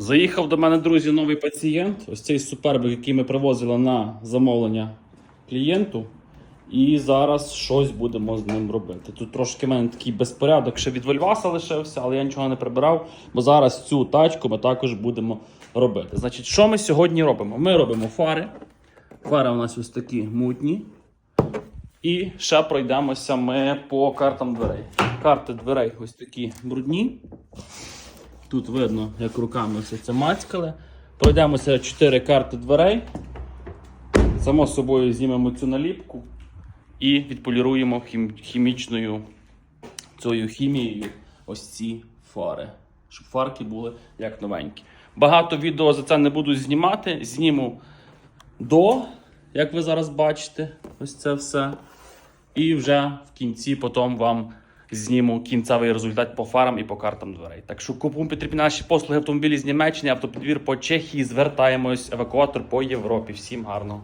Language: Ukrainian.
Заїхав до мене, друзі, новий пацієнт. Ось цей супербик, який ми привозили на замовлення клієнту. І зараз щось будемо з ним робити. Тут трошки в мене такий безпорядок, ще від Вольваса лишився, але я нічого не прибирав, бо зараз цю тачку ми також будемо робити. Значить, що ми сьогодні робимо? Ми робимо фари. Фари у нас ось такі мутні. І ще пройдемося ми по картам дверей. Карти дверей ось такі брудні. Тут видно, як руками все це мацькали. Пройдемося 4 карти дверей. Само собою знімемо цю наліпку і відполіруємо хім- хімічною цією хімією ось ці фари. Щоб фарки були як новенькі. Багато відео за це не буду знімати. Зніму до, як ви зараз бачите, ось це все. І вже в кінці потім вам зніму кінцевий результат по фарам і по картам дверей. Так що купуємо потрібні наші послуги автомобілі з Німеччини, автопідвір по Чехії. Звертаємось, евакуатор по Європі. Всім гарного.